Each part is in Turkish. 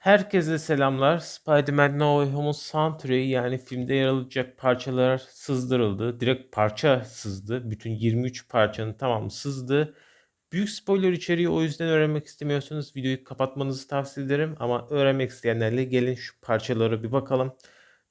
Herkese selamlar. Spider-Man No Way Home'un soundtrack'i yani filmde yer alacak parçalar sızdırıldı. Direkt parça sızdı. Bütün 23 parçanın tamamı sızdı. Büyük spoiler içeriği o yüzden öğrenmek istemiyorsanız videoyu kapatmanızı tavsiye ederim. Ama öğrenmek isteyenlerle gelin şu parçalara bir bakalım.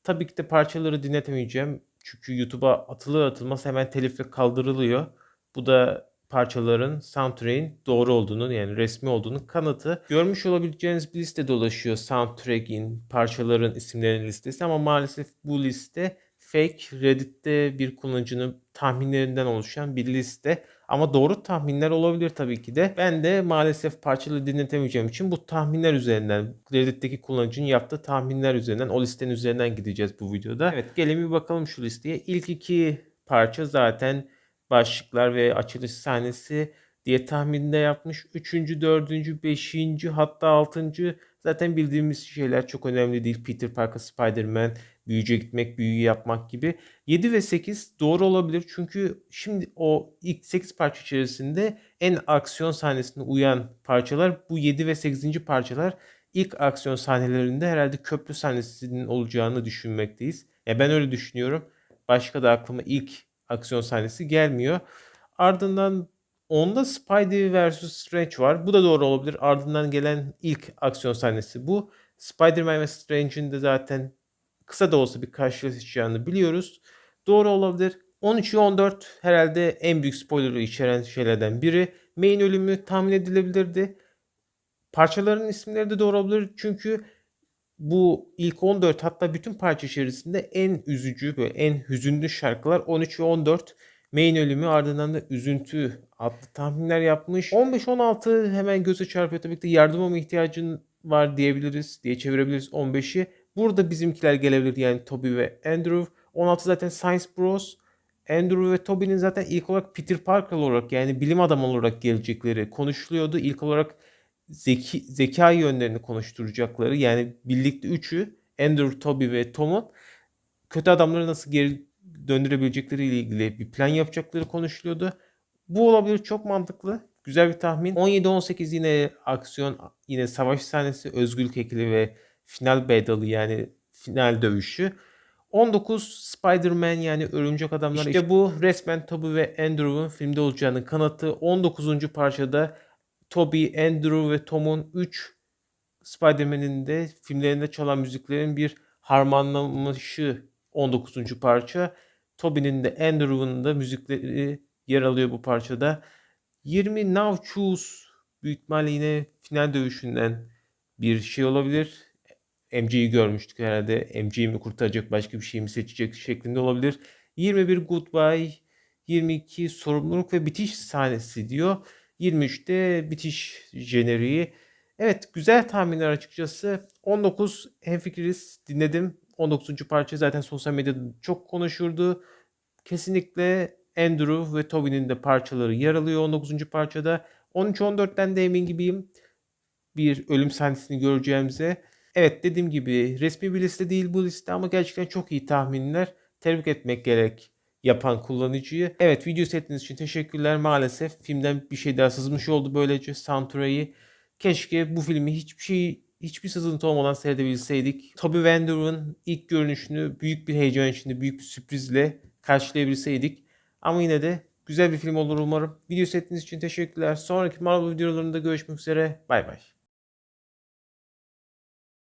Tabii ki de parçaları dinletemeyeceğim. Çünkü YouTube'a atılır atılmaz hemen telifle kaldırılıyor. Bu da parçaların soundtrack'in doğru olduğunu yani resmi olduğunu kanıtı. Görmüş olabileceğiniz bir liste dolaşıyor soundtrack'in, parçaların isimlerinin listesi ama maalesef bu liste fake Reddit'te bir kullanıcının tahminlerinden oluşan bir liste. Ama doğru tahminler olabilir tabii ki de. Ben de maalesef parçaları dinletemeyeceğim için bu tahminler üzerinden, Reddit'teki kullanıcının yaptığı tahminler üzerinden, o listenin üzerinden gideceğiz bu videoda. Evet gelin bir bakalım şu listeye. İlk iki parça zaten başlıklar ve açılış sahnesi diye tahminde yapmış. Üçüncü, dördüncü, beşinci hatta altıncı zaten bildiğimiz şeyler çok önemli değil. Peter Parker, Spider-Man, büyüce gitmek, büyüyü yapmak gibi. 7 ve 8 doğru olabilir. Çünkü şimdi o ilk 8 parça içerisinde en aksiyon sahnesine uyan parçalar bu 7 ve 8. parçalar ilk aksiyon sahnelerinde herhalde köprü sahnesinin olacağını düşünmekteyiz. Ya ben öyle düşünüyorum. Başka da aklıma ilk aksiyon sahnesi gelmiyor. Ardından onda Spidey vs. Strange var. Bu da doğru olabilir. Ardından gelen ilk aksiyon sahnesi bu. Spider-Man ve Strange'in de zaten kısa da olsa bir karşılaşacağını biliyoruz. Doğru olabilir. 13 ve 14 herhalde en büyük spoiler'ı içeren şeylerden biri. Main ölümü tahmin edilebilirdi. Parçaların isimleri de doğru olabilir. Çünkü bu ilk 14 hatta bütün parça içerisinde en üzücü ve en hüzünlü şarkılar 13 ve 14. Main ölümü ardından da üzüntü adlı tahminler yapmış. 15-16 hemen göze çarpıyor. Tabii ki de yardıma mı ihtiyacın var diyebiliriz diye çevirebiliriz 15'i. Burada bizimkiler gelebilir yani Toby ve Andrew. 16 zaten Science Bros. Andrew ve Toby'nin zaten ilk olarak Peter Parker olarak yani bilim adamı olarak gelecekleri konuşuluyordu. İlk olarak zeki, zeka yönlerini konuşturacakları yani birlikte üçü Andrew, Toby ve Tom'un kötü adamları nasıl geri döndürebilecekleri ile ilgili bir plan yapacakları konuşuluyordu. Bu olabilir çok mantıklı. Güzel bir tahmin. 17-18 yine aksiyon, yine savaş sahnesi, özgürlük ekili ve final battle'ı yani final dövüşü. 19 Spider-Man yani Örümcek Adamlar. İşte bu resmen Toby ve Andrew'un filmde olacağını kanıtı. 19. parçada Toby, Andrew ve Tom'un 3 Spider-Man'in de filmlerinde çalan müziklerin bir harmanlamışı 19. parça. Toby'nin de Andrew'un da müzikleri yer alıyor bu parçada. 20 Now Choose büyük ihtimalle yine final dövüşünden bir şey olabilir. MC'yi görmüştük herhalde. MC'yi mi kurtaracak başka bir şey mi seçecek şeklinde olabilir. 21 Goodbye, 22 sorumluluk ve bitiş sahnesi diyor. 23'te bitiş jeneriği. Evet güzel tahminler açıkçası. 19 hemfikiriz dinledim. 19. parça zaten sosyal medyada çok konuşurdu. Kesinlikle Andrew ve Toby'nin de parçaları yer alıyor 19. parçada. 13-14'ten de emin gibiyim. Bir ölüm sahnesini göreceğimize. Evet dediğim gibi resmi bir liste değil bu liste ama gerçekten çok iyi tahminler. Tebrik etmek gerek yapan kullanıcıyı. Evet video seyrettiğiniz için teşekkürler. Maalesef filmden bir şey daha sızmış oldu böylece soundtrack'i. Keşke bu filmi hiçbir şey hiçbir sızıntı olmadan seyredebilseydik. Toby Vander'ın ilk görünüşünü büyük bir heyecan içinde, büyük bir sürprizle karşılayabilseydik. Ama yine de güzel bir film olur umarım. Video seyrettiğiniz için teşekkürler. Sonraki Marvel videolarında görüşmek üzere. Bay bay.